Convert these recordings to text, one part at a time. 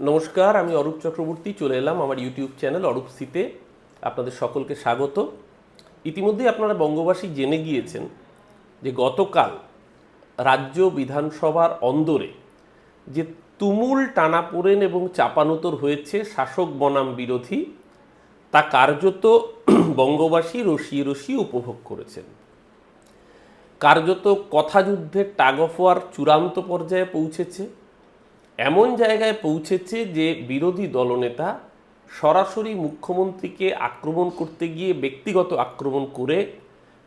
নমস্কার, আমি অরূপ চক্রবর্তী, চলে এলাম আমার ইউটিউব চ্যানেল অরূপ সিতে। আপনাদের সকলকে স্বাগত। ইতিমধ্যে আপনারা বঙ্গবাসী জেনে গিয়েছেন যে গতকাল রাজ্য বিধানসভার অন্দরে যে তুমুল টানাপোড়েন এবং চাপানোতর হয়েছে শাসক বনাম বিরোধী, তা কার্যত বঙ্গবাসী রসিয়ে রসিয়ে উপভোগ করেছেন। কার্যত কথাযুদ্ধের টাগ অফ ওয়ার চূড়ান্ত পর্যায়ে পৌঁছেছে। এমন জায়গায় পৌঁছেছে যে বিরোধী দলনেতা সরাসরি মুখ্যমন্ত্রীকে আক্রমণ করতে গিয়ে ব্যক্তিগত আক্রমণ করে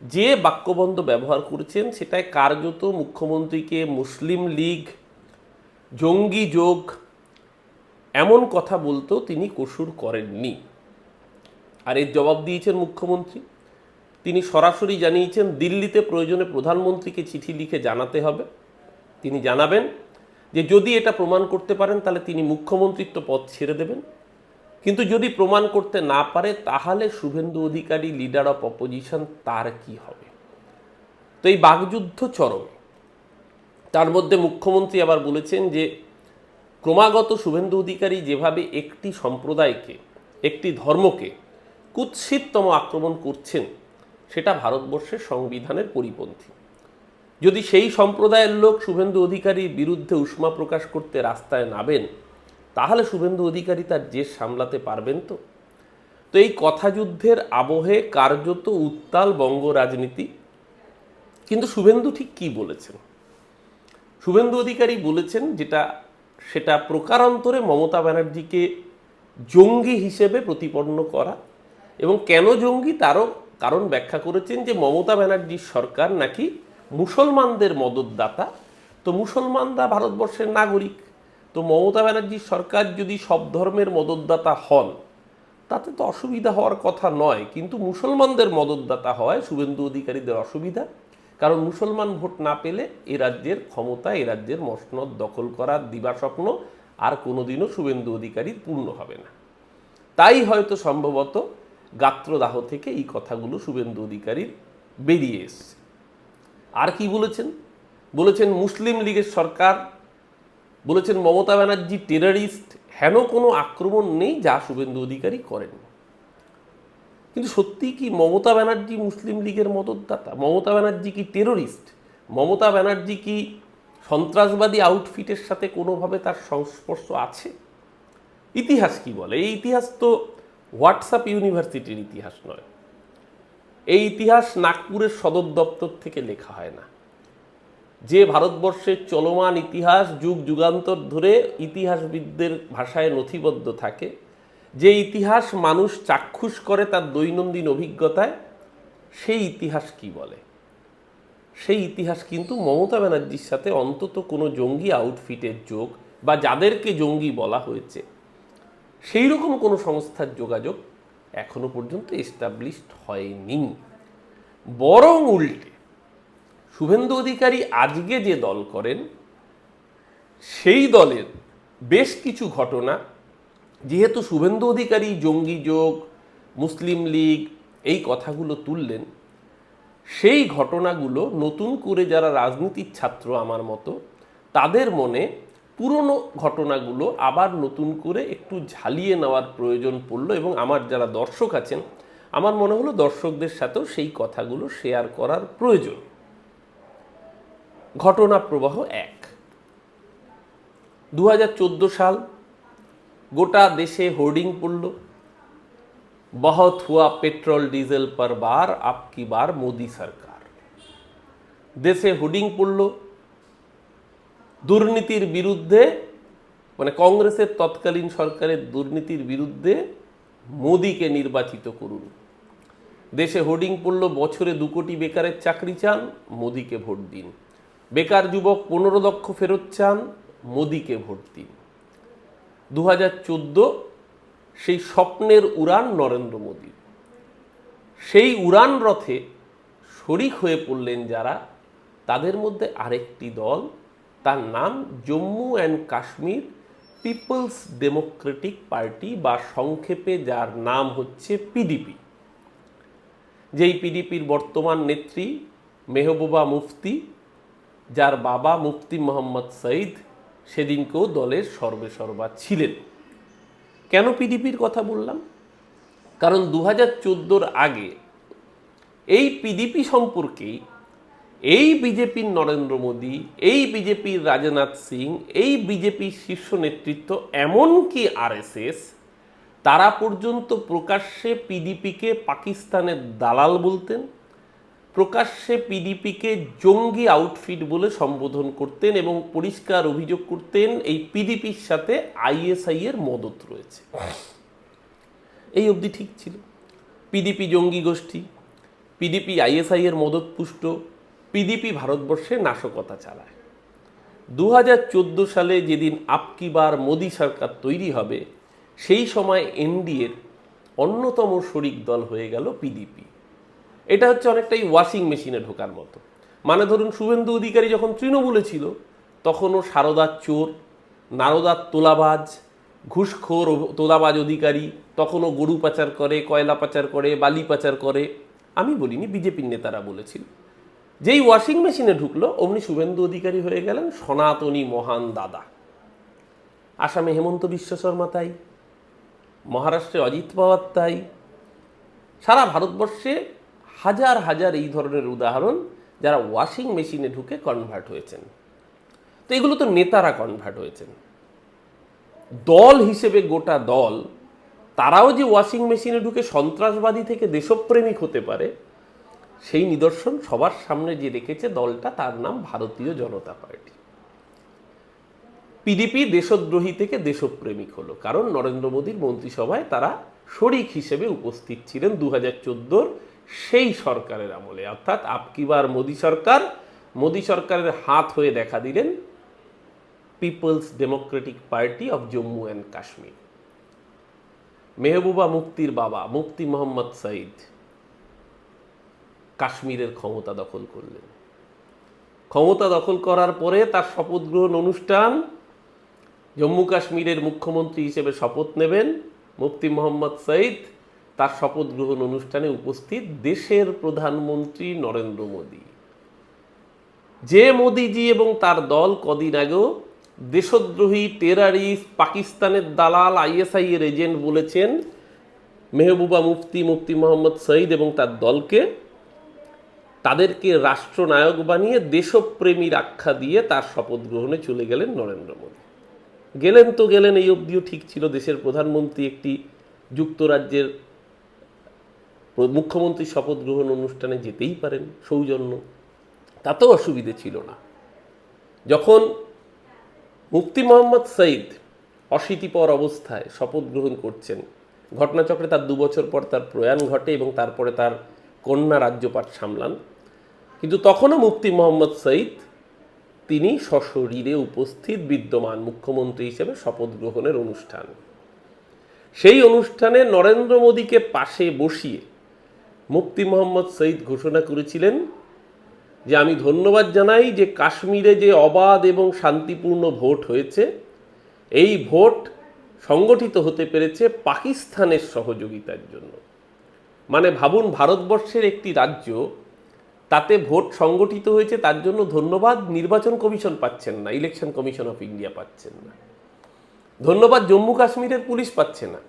যে বাক্যবন্ধ ব্যবহার করেছেন সেটায় কার্যত মুখ্যমন্ত্রীকে মুসলিম লীগ, জঙ্গি যোগ এমন কথা বলতেও তিনি কসুর করেননি। আর এর জবাব দিয়েছেন মুখ্যমন্ত্রী। তিনি সরাসরি জানিয়েছেন, দিল্লিতে প্রয়োজনে প্রধানমন্ত্রীকে চিঠি লিখে জানাতে হবে। তিনি জানাবেন যে যদি এটা প্রমাণ করতে পারেন, তাহলে তিনি মুখ্যমন্ত্রিত্ব পদ ছেড়ে দেবেন। কিন্তু যদি প্রমাণ করতে না পারে, তাহলে Suvendu Adhikari leader of opposition তার কি হবে? তো এই বাগযুদ্ধ চরম। তার মধ্যে মুখ্যমন্ত্রী আবার বলেছেন যে, ক্রমাগত শুভেন্দু অধিকারী যেভাবে একটি সম্প্রদায়কে, একটি ধর্মকে কুৎসিততম আক্রমণ করছেন, সেটা ভারতবর্ষের সংবিধানের পরিপন্থী। যদি সেই সম্প্রদায়ের লোক শুভেন্দু অধিকারীর বিরুদ্ধে উষ্মা প্রকাশ করতে রাস্তায় নামেন, তাহলে শুভেন্দু অধিকারী তার জেদ সামলাতে পারবেন তো? তো এই কথাযুদ্ধের আবহে কার্যত উত্তাল বঙ্গ রাজনীতি। কিন্তু শুভেন্দু ঠিক কি বলেছেন? শুভেন্দু অধিকারী বলেছেন যেটা, সেটা প্রকারান্তরে মমতা ব্যানার্জিকে জঙ্গি হিসেবে প্রতিপন্ন করা। এবং কেন জঙ্গি তারও কারণ ব্যাখ্যা করেছেন যে মমতা ব্যানার্জির সরকার নাকি মুসলমানদের মদতদাতা, তো মুসলমানরা ভারতবর্ষের নাগরিক, তো মমতা ব্যানার্জির সরকার যদি সব ধর্মের মদতদাতা হন, তাতে তো অসুবিধা হওয়ার কথা নয়। কিন্তু মুসলমানদের মদতদাতা হয় শুভেন্দু অধিকারীদের অসুবিধা, কারণ মুসলমান ভোট না পেলে এ রাজ্যের ক্ষমতা, এ রাজ্যের মসনদ দখল করার দিবাস্বপ্ন আর কোনোদিনও শুভেন্দু অধিকারী পূর্ণ হবে না। তাই হয়তো সম্ভবত গাত্রদাহ থেকে এই কথাগুলো শুভেন্দু অধিকারীর বেরিয়ে এসছে। আর কি বলেছেন? বলেছেন মুসলিম লীগের সরকার, বলেছেন মমতা ব্যানার্জি টেররিস্ট হেন কোনো আক্রমণ নেই যা শুভেন্দু অধিকারী করেন। কিন্তু সত্যি কি মমতা ব্যানার্জি মুসলিম লীগের মদতদাতা? মমতা ব্যানার্জি কি টেররিস্ট মমতা ব্যানার্জি কি সন্ত্রাসবাদী আউটফিটের সাথে কোনোভাবে তার সংস্পর্শ আছে? ইতিহাস কি বলে? এই ইতিহাস তো হোয়াটসঅ্যাপ ইউনিভার্সিটির ইতিহাস নয়। এই ইতিহাস নাগপুরের সদর দপ্তর থেকে লেখা হয় না। যে ভারতবর্ষের চলমান ইতিহাস যুগ যুগান্তর ধরে ইতিহাসবিদদের ভাষায় নথিবদ্ধ থাকে, যে ইতিহাস মানুষ চাক্ষুষ করে তার দৈনন্দিন অভিজ্ঞতায়, সেই ইতিহাস কি বলে? সেই ইতিহাস কিন্তু মমতা ব্যানার্জির সাথে অন্তত কোনো জঙ্গি আউটফিটের যোগ বা যাদেরকে জঙ্গি বলা হয়েছে সেই রকম কোনো সংস্থার যোগাযোগ এখনও পর্যন্ত এস্টাবলিশড হয়নি। বরং উল্টে, শুভেন্দু অধিকারী আজকে যে দল করেন, সেই দলের বেশ কিছু ঘটনা, যেহেতু শুভেন্দু অধিকারী জঙ্গি যোগ, মুসলিম লীগ, এই কথাগুলো তুললেন, সেই ঘটনাগুলো নতুন করে যারা রাজনীতির ছাত্র আমার মতো, তাদের মনে পুরনো ঘটনাগুলো আবার নতুন করে একটু ঝালিয়ে নেওয়ার প্রয়োজন পড়ল এবং আমার যারা দর্শক আছেন, আমার মনে হলো দর্শকদের সাথেও সেই কথাগুলো শেয়ার করার প্রয়োজন। ঘটনা প্রবাহ এক। দু সাল গোটা দেশে হোর্ডিং পড়ল। বহত হুয়া পেট্রোল, ডিজেল পর বার, আপকি বার মোদি সরকার। দেশে হোর্ডিং পড়ল। দুর্নীতির বিরুদ্ধে মানে কংগ্রেসের তৎকালীন সরকারের দুর্নীতির বিরুদ্ধে মোদিকে নির্বাচিত করুন। দেশে হোর্ডিং পড়ল, বছরে দু কোটি বেকারের চাকরি চান, মোদিকে ভোট দিন। বেকার যুবক পনেরো লক্ষ ফেরত চান, মোদিকে ভোট দিন। দু হাজার চোদ্দ সেই স্বপ্নের উড়ান নরেন্দ্র মোদী। সেই উড়ান রথে শরিক হয়ে পড়লেন যারা, তাদের মধ্যে আরেকটি দল তার নাম Jammu and Kashmir people's democratic party বা সংক্ষেপে যার নাম হচ্ছে পিডিপি যেই পিডিপির বর্তমান নেত্রী মেহবুবা মুফতি, যার বাবা মুফতি মোহাম্মদ সঈদ সেদিনকেও দলের সর্বেসর্বা ছিলেন। কেন পিডিপির কথা বললাম? কারণ দু হাজার আগে এই পিডিপি সম্পর্কেই এই বিজেপির নরেন্দ্র মোদী, এই বিজেপির রাজনাথ সিং, এই বিজেপির শীর্ষ নেতৃত্ব, এমনকি আরএসএস, তারা পর্যন্ত প্রকাশ্যে পিডিপিকে পাকিস্তানের দালাল বলতেন, প্রকাশ্যে পিডিপিকে জঙ্গি আউটফিট বলে সম্বোধন করতেন এবং পরিষ্কার অভিযোগ করতেন, এই পিডিপির সাথে আইএসআই এর মদত রয়েছে। এই অবধি ঠিক ছিল। পিডিপি জঙ্গি গোষ্ঠী, পিডিপি আইএসআই এর মদত পুষ্ট পিডিপি ভারতবর্ষে নাশকতা চালায়। দু চোদ্দ সালে যেদিন আপকি বার মোদী সরকার তৈরি হবে, সেই সময় এনডিএর অন্যতম শরিক দল হয়ে গেল পিডিপি এটা হচ্ছে অনেকটাই ওয়াশিং মেশিনে ঢোকার মতো। মানে ধরুন শুভেন্দু অধিকারী যখন তৃণমূলে ছিল, তখনও সারদার চোর নারদার তোলাবাজ, ঘুষখোর তোলাবাজ অধিকারী, তখনও গরু পাচার করে, কয়লা পাচার করে, বালি পাচার করে, আমি বলিনি, বিজেপির নেতারা বলেছিল। যেই ওয়াশিং মেশিনে ঢুকলো, অমনি শুভেন্দু অধিকারী হয়ে গেলেন সনাতনী মহান দাদা। আসামে হেমন্ত বিশ্ব শর্মা তাই, মহারাষ্ট্রে অজিত পাওয়ার তাই, সারা ভারতবর্ষে হাজার হাজার এই ধরনের উদাহরণ যারা ওয়াশিং মেশিনে ঢুকে কনভার্ট হয়েছেন। তো এগুলো তো নেতারা কনভার্ট হয়েছেন। দল হিসেবে গোটা দল, তারাও যে ওয়াশিং মেশিনে ঢুকে সন্ত্রাসবাদী থেকে দেশপ্রেমিক হতে পারে সেই নিদর্শন সবার সামনে যে রেখেছে দলটা, তার নাম ভারতীয় জনতা পার্টি। পিডিপি দেশদ্রোহী থেকে দেশপ্রেমিক হলো, কারণ নরেন্দ্র মোদীর মন্ত্রিসভায় তারা শরিক হিসেবে উপস্থিত ছিলেন দু হাজার সেই সরকারের আমলে। অর্থাৎ আপকিবার মোদী সরকার, মোদী সরকারের হাত হয়ে দেখা দিলেন people's democratic party of Jammu and Kashmir Mehbooba মুক্তির বাবা, মুফতি মোহাম্মদ সাইদ। কাশ্মীরের ক্ষমতা দখল করলেন। ক্ষমতা দখল করার পরে তার শপথ গ্রহণ অনুষ্ঠান জম্মু কাশ্মীরের মুখ্যমন্ত্রী হিসেবে শপথ নেবেন। মুফতি মোহাম্মদ সঈদ তার শপথ গ্রহণ অনুষ্ঠানে উপস্থিত দেশের প্রধানমন্ত্রী নরেন্দ্র মোদী। যে মোদিজি এবং তার দল কদিন আগেও দেশদ্রোহী, টেরারিস্ট, পাকিস্তানের দালাল, আইএসআই এর এজেন্ট বলেছেন, মেহবুবা মুফতি মুফতি মোহাম্মদ সঈদ এবং তার দলকে তাদেরকে রাষ্ট্রনায়ক বানিয়ে দেশপ্রেমীর আখ্যা দিয়ে তার শপথ গ্রহণে চলে গেলেন নরেন্দ্র মোদী। গেলেন তো গেলেন, এই অবধিও ঠিক ছিল। দেশের প্রধানমন্ত্রী একটি যুক্তরাজ্যের মুখ্যমন্ত্রী শপথ গ্রহণ অনুষ্ঠানে যেতেই পারেন, সৌজন্য। তাতেও অসুবিধে ছিল না। যখন মুফতি মোহাম্মদ সঈদ অশীতিপর অবস্থায় শপথ গ্রহণ করছেন, ঘটনাচক্রে তার দু বছর পর তার প্রয়াণ ঘটে এবং তারপরে তার কন্যা রাজ্যপাট সামলান। কিন্তু তখনও মুফতি মোহাম্মদ সঈদ তিনি সশরীরে উপস্থিত বিদ্যমান মুখ্যমন্ত্রী হিসেবে শপথ গ্রহণের অনুষ্ঠান। সেই অনুষ্ঠানে নরেন্দ্র মোদীকে পাশে বসিয়ে মুফতি মোহাম্মদ সঈদ ঘোষণা করেছিলেন যে, আমি ধন্যবাদ জানাই যে কাশ্মীরে যে অবাধ এবং শান্তিপূর্ণ ভোট হয়েছে, এই ভোট সংগঠিত হতে পেরেছে পাকিস্তানের সহযোগিতার জন্য। মানে ভাবুন, ভারতবর্ষের একটি রাজ্য তাতে ভোট সংগঠিত হয়েছে, তার জন্য ধন্যবাদ। নির্বাচন কমিশন পাচ্ছেন না, ইলেকশন কমিশন অফ ইন্ডিয়া পাচ্ছেন না। ধন্যবাদ জম্মু কাশ্মীরের পুলিশ পাচ্ছে না,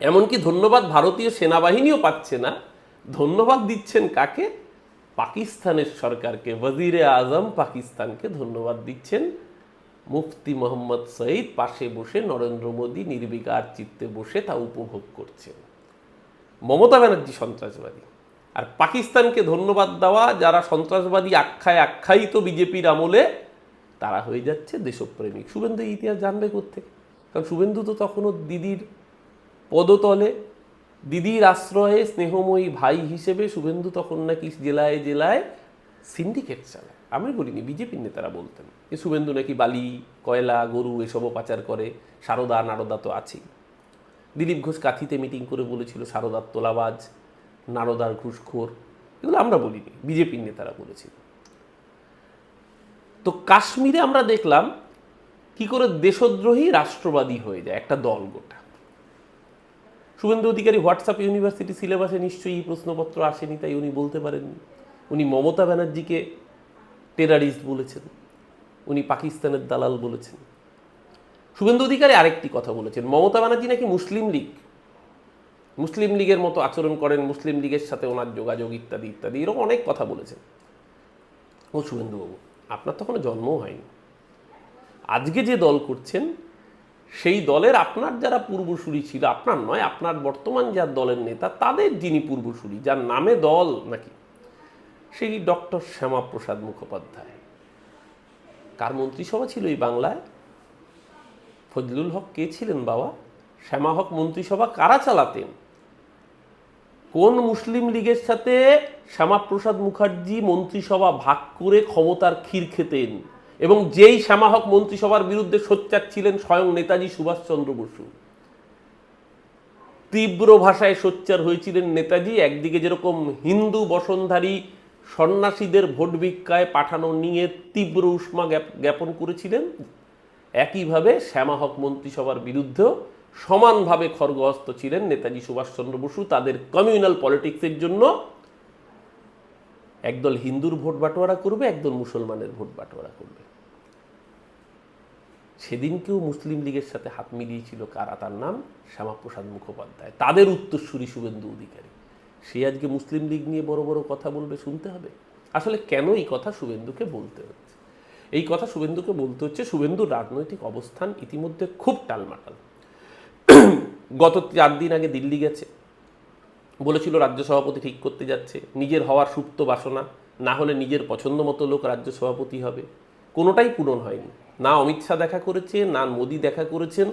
এমনকি ধন্যবাদ ভারতীয় সেনাবাহিনীও পাচ্ছে না। ধন্যবাদ দিচ্ছেন কাকে? পাকিস্তানের সরকারকে, ওয়াজিরে আজম পাকিস্তানকে ধন্যবাদ দিচ্ছেন। মুফতি মোহাম্মদ সঈদ পাশে বসে, নরেন্দ্র মোদী নির্বিকার চিত্তে বসে তা উপভোগ করছেন। মমতা ব্যানার্জি সন্ত্রাসবাদী। আর পাকিস্তানকে ধন্যবাদ দেওয়া, যারা সন্ত্রাসবাদী আখ্যায় আখ্যায়িত বিজেপির আমলে, তারা হয়ে যাচ্ছে দেশপ্রেমিক। শুভেন্দু ইতিহাস জানবে কোথেকে কারণ শুভেন্দু তো তখনও দিদির পদতলে, দিদির আশ্রয়ে স্নেহময়ী ভাই হিসেবে শুভেন্দু তখন নাকি জেলায় জেলায় সিন্ডিকেট চালায়। আমি বলিনি, বিজেপির নেতারা বলতেন যে শুভেন্দু নাকি বালি, কয়লা, গরু এসবও পাচার করে, সারদা, নারদা তো আছেই। দিলীপ ঘোষ কাথিতে মিটিং করে বলেছিল, সারদার তোলাবাজ। নারদার ঘুষখোর এগুলো আমরা বলিনি, বিজেপির নেতারা বলেছিল। তো কাশ্মীরে আমরা দেখলাম কি করে দেশদ্রোহী রাষ্ট্রবাদী হয়ে যায়, একটা দল গোটা। শুভেন্দু অধিকারী হোয়াটসঅ্যাপ ইউনিভার্সিটি সিলেবাসে নিশ্চয়ই এই প্রশ্নপত্র আসেনি, তাই উনি বলতে পারেননি। উনি মমতা ব্যানার্জিকে টেরারিস্ট বলেছেন, উনি পাকিস্তানের দালাল বলেছেন। শুভেন্দু অধিকারী আরেকটি কথা বলেছেন, মমতা ব্যানার্জি নাকি মুসলিম লীগ? মুসলিম লীগের মতো আচরণ করেন, মুসলিম লীগের সাথে ওনার যোগাযোগ ইত্যাদি ইত্যাদি, এরকম অনেক কথা বলেছেন। ও শুভেন্দুবাবু, আপনার তখন জন্মও হয়নি। আজকে যে দল করছেন, সেই দলের আপনার যারা পূর্বসূরি ছিল, আপনার নয়, আপনার বর্তমান যার দলের নেতা, তাদের যিনি পূর্বসূরি, যার নামে দল নাকি, সেই ডক্টর শ্যামাপ্রসাদ মুখোপাধ্যায়। কার মন্ত্রিসভা ছিল এই বাংলায়? ফজলুল হক কে ছিলেন বাবা? শ্যামা হক মন্ত্রিসভা কারা চালাতেন? কোন মুসলিম লীগের সাথে শ্যামাপ্রসাদ মুখার্জি মন্ত্রিসভা ভাগ করে ক্ষমতার ক্ষীর খেতেন? এবং যেই শ্যামা হক মন্ত্রিসভার বিরুদ্ধে সোচ্চার ছিলেন স্বয়ং নেতাজি সুভাষচন্দ্র বসু। তীব্র ভাষায় সোচ্চার হয়েছিলেন নেতাজি, একদিকে যেরকম হিন্দু বসনধারী সন্ন্যাসীদের ভোট ভিক্ষায় পাঠানো নিয়ে তীব্র উষ্মা জ্ঞাপ- জ্ঞাপন করেছিলেন, একইভাবে শ্যামা হক মন্ত্রিসভার বিরুদ্ধেও সমানভাবে খড়গহস্ত ছিলেন নেতাজি সুভাষচন্দ্র বসু তাদের কমিউনাল পলিটিক্সের জন্য। একদল হিন্দুর ভোট বাটোয়ারা করবে, একদল মুসলমানের ভোট বাটোয়ারা করবে। সেদিনকেও মুসলিম লীগের সাথে হাত মিলিয়েছিল কারা তার নাম? শ্যামাপ্রসাদ মুখোপাধ্যায়। তাদের উত্তরসূরি শুভেন্দু অধিকারী। সে আজকে মুসলিম লীগ নিয়ে বড় বড় কথা বলবে, শুনতে হবে। আসলে কেন এই কথা শুভেন্দুকে বলতে হচ্ছে? এই কথা শুভেন্দুকে বলতে হচ্ছে শুভেন্দুর রাজনৈতিক অবস্থান ইতিমধ্যে খুব টালমাটাল। গত চার দিন আগে দিল্লি গেছে। বলেছিল রাজ্য সভাপতি ঠিক করতে যাচ্ছে। নিজের হওয়ার সুপ্ত বাসনা, না হলে নিজের পছন্দ মতো লোক রাজ্য সভাপতি হবে। কোনোটাই পূরণ হয়নি। না অমিত শাহ দেখা করেছে না মোদি দেখা করেছেন।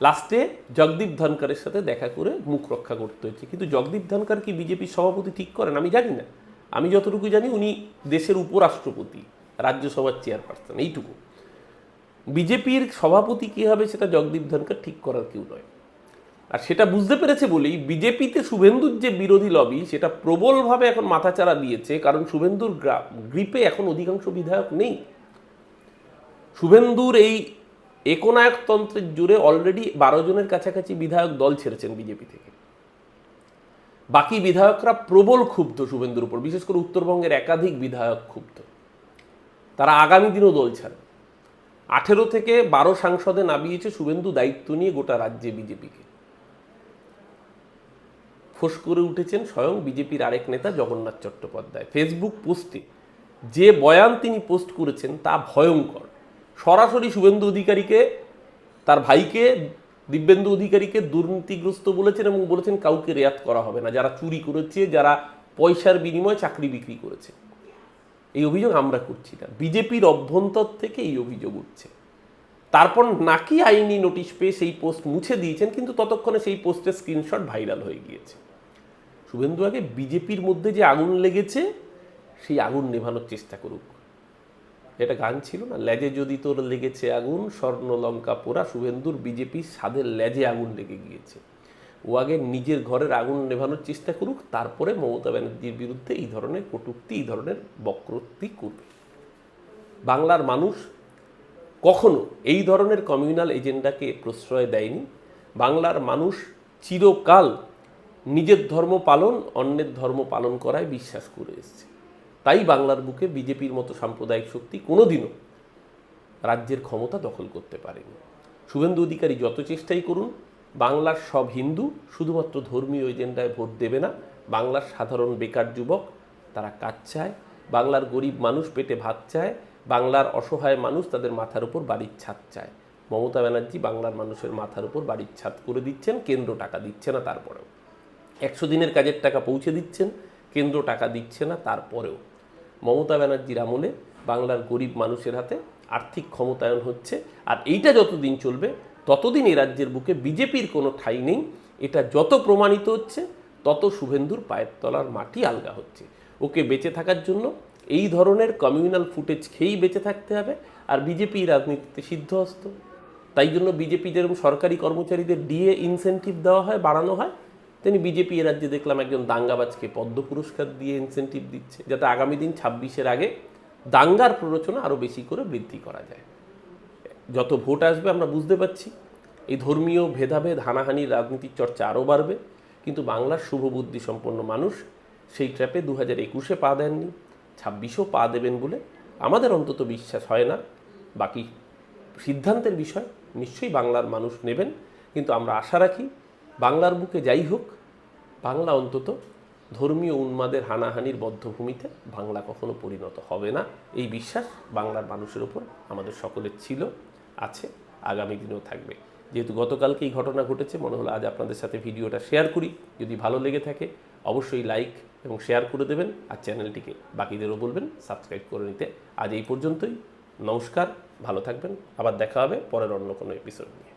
লাস্টে জগদীপ ধনকরের সাথে দেখা করে মুখ রক্ষা করতে হয়েছে। কিন্তু জগদীপ ধনকর কি বিজেপির সভাপতি ঠিক করেন? আমি জানি না। আমি যতটুকু জানি, উনি দেশের উপরাষ্ট্রপতি, রাজ্যসভার চেয়ারপারসন, এইটুকু। বিজেপির সভাপতি কী হবে সেটা জগদীপ ধনকর ঠিক করার কেউ নয়। আর সেটা বুঝতে পেরেছে বলেই বিজেপিতে শুভেন্দুর যে বিরোধী লবি সেটা প্রবলভাবে এখন মাথাচাড়া দিয়েছে, কারণ শুভেন্দুর গ্রা- গ্রিপে এখন অধিকাংশ বিধায়ক নেই। শুভেন্দুর এই একনায়কতন্ত্রের জুড়ে অলরেডি বারো জনের কাছাকাছি বিধায়ক দল ছেড়েছেন বিজেপি থেকে। বাকি বিধায়করা প্রবল ক্ষুব্ধ শুভেন্দুর উপর, বিশেষ করে উত্তরবঙ্গের একাধিক বিধায়ক ক্ষুব্ধ। তারা আগামী দিনও দল ছাড়ে আঠেরো থেকে বারো সাংসদে নামিয়েছে শুভেন্দু দায়িত্ব নিয়ে গোটা রাজ্যে বিজেপিকে। ফোঁস করে উঠেছেন স্বয়ং বিজেপির আরেক নেতা জগন্নাথ চট্টোপাধ্যায়। ফেসবুক পোস্টে যে বয়ান তিনি পোস্ট করেছেন তা ভয়ঙ্কর। সরাসরি শুভেন্দু অধিকারীকে, তার ভাইকে, দিব্যেন্দু অধিকারীকে দুর্নীতিগ্রস্ত বলেছেন এবং বলেছেন কাউকে রেয়াত করা হবে না। যারা চুরি করেছে, যারা পয়সার বিনিময়ে চাকরি বিক্রি করেছে। এই অভিযোগ আমরা করছি না। বিজেপির অভ্যন্তর থেকে এই অভিযোগ উঠছে। তারপর নাকি আইনি নোটিশ পেয়ে সেই পোস্ট মুছে দিয়েছেন, কিন্তু ততক্ষণে সেই পোস্টের স্ক্রিনশট ভাইরাল হয়ে গিয়েছে। শুভেন্দু, আগে বিজেপির মধ্যে যে আগুন লেগেছে, সেই আগুন নেভানোর চেষ্টা করুক। এটা গান ছিল না? লেজে যদি তোর লেগেছে আগুন, স্বর্ণ লঙ্কা পোড়া, শুভেন্দুর বিজেপির স্বাদের লেজে আগুন লেগে গিয়েছে। ও আগে নিজের ঘরের আগুন নেভানোর চেষ্টা করুক, তারপরে মমতা ব্যানার্জির বিরুদ্ধে এই ধরনের কটুক্তি, এই ধরনের বক্রোক্তি করবে বাংলার মানুষ কখনো এই ধরনের কমিউনাল এজেন্ডাকে প্রশ্রয় দেয়নি। বাংলার মানুষ চিরকাল নিজের ধর্ম পালন, অন্যের ধর্ম পালন করায় বিশ্বাস করে এসেছে। তাই বাংলার বুকে বিজেপির মতো সাম্প্রদায়িক শক্তি কোনোদিনও রাজ্যের ক্ষমতা দখল করতে পারেনি। শুভেন্দু অধিকারী যত চেষ্টাই করুন বাংলার সব হিন্দু শুধুমাত্র ধর্মীয় এজেন্ডায় ভোট দেবে না, বাংলার সাধারণ বেকার যুবক তারা কাজ চায়, বাংলার গরিব মানুষ পেটে ভাত চায়, বাংলার অসহায় মানুষ তাদের মাথার উপর বাড়ির ছাদ চায়। মমতা ব্যানার্জি বাংলার মানুষের মাথার উপর বাড়ির ছাদ করে দিচ্ছেন, কেন্দ্র টাকা দিচ্ছে না তারপরেও। একশো দিনের কাজের টাকা পৌঁছে দিচ্ছেন, কেন্দ্র টাকা দিচ্ছে না তারপরেও। মমতা ব্যানার্জির আমলে বাংলার গরিব মানুষের হাতে আর্থিক ক্ষমতায়ন হচ্ছে, আর এইটা যতদিন চলবে ততদিন এ রাজ্যের বুকে বিজেপির কোনো ঠাঁই নেই। এটা যত প্রমাণিত হচ্ছে, তত শুভেন্দুর পায়ের তলার মাটি আলগা হচ্ছে। ওকে বেঁচে থাকার জন্য এই ধরনের কমিউনাল ফুটেজ খেয়েই বেঁচে থাকতে হবে আর বিজেপি রাজনীতিতে সিদ্ধহস্ত। তাই জন্য বিজেপি যেরকম সরকারি কর্মচারীদের ডিএ ইনসেন্টিভ দেওয়া হয়, বাড়ানো হয় তিনি বিজেপি এ রাজ্যে দেখলাম একজন দাঙ্গাবাজকে পদ্ম পুরস্কার দিয়ে ইনসেন্টিভ দিচ্ছে, যাতে আগামী দিন ছাব্বিশের আগে দাঙ্গার প্ররোচনা আরও বেশি করে বৃদ্ধি করা যায়। যত ভোট আসবে আমরা বুঝতে পারছি। এই ধর্মীয় ভেদাভেদ, হানাহানির রাজনীতির চর্চা আরও বাড়বে। কিন্তু বাংলার শুভবুদ্ধি সম্পন্ন মানুষ সেই ট্র্যাপে দু হাজার একুশে পা দেননি, ছাব্বিশেও পা দেবেন বলে আমাদের অন্তত বিশ্বাস হয় না। বাকি সিদ্ধান্তের বিষয় নিশ্চয়ই বাংলার মানুষ নেবেন। কিন্তু আমরা আশা রাখি বাংলার বুকে যাই হোক, বাংলা অন্তত ধর্মীয় উন্মাদের হানাহানির বদ্ধভূমিতে বাংলা কখনো পরিণত হবে না। এই বিশ্বাস বাংলার মানুষের ওপর আমাদের সকলের ছিল। আছে, আগামী দিনেও থাকবে। যেহেতু গতকালকে এই ঘটনা ঘটেছে, মনে হলো আজ আপনাদের সাথে ভিডিওটা শেয়ার করি। যদি ভালো লেগে থাকে, অবশ্যই লাইক এবং শেয়ার করে দেবেন আর চ্যানেলটিকে বাকিদেরও বলবেন সাবস্ক্রাইব করে নিতে। আজ এই পর্যন্তই। নমস্কার, ভালো থাকবেন। আবার দেখা হবে পরের অন্য কোনো এপিসোড নিয়ে।